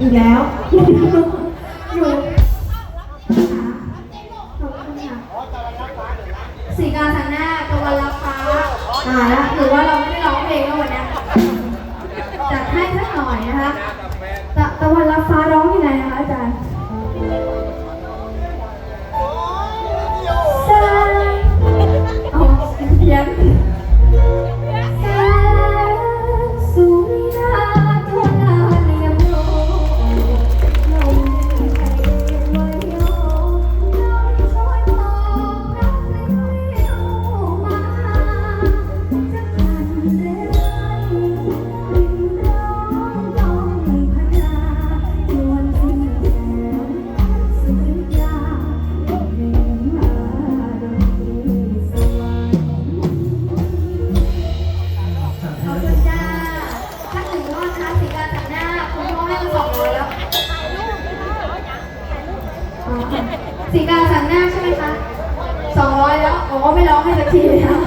อีกแล้วอยู่ขอบคุณค่ะสีกาสันหน้าตะวันรับฟ้าตายละหรือว่าเราไม่ได้ร้องเพลงแล้ววัน สีกาสันหน้าใช่ไหมคะสองร้อยแล้วโอ้ไม่ร้องให้สักทีเลยนะ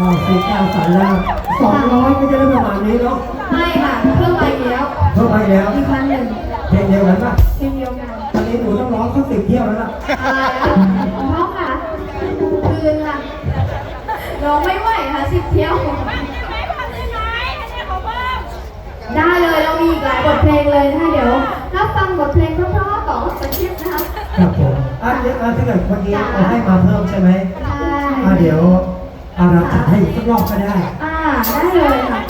อ๋อสี่เก้าสามแล้วสองร้อยก็จะได้ประมาณนี้เนาะไม่ค่ะเพิ่มมาอีกแล้วเพิ่มไปแล้วอีกครั้งหนึ่งเพลงเดียวกันป่ะเพลงเดียวกันตอนนี้หนูต้องร้องสักสิบเที่ยวแล้วล่ะตายแล้วของพ่อค่ะคืนค่ะร้องไม่ไหวค่ะสิบเที่ยวได้เลยเรามีอีกหลายบทเพลงเลยนะคะเดี๋ยวรับฟังบทเพลงเพราะๆต่อจากคลิปนะคะครับผมอะเดี๋ยวอะถ้าเกิดวันนี้เอาให้มาเพิ่มใช่ไหมใช่อะเดี๋ยว เอาเราจัดให้อีกสักรอบก็ได้ อ่า ได้เลยค่ะ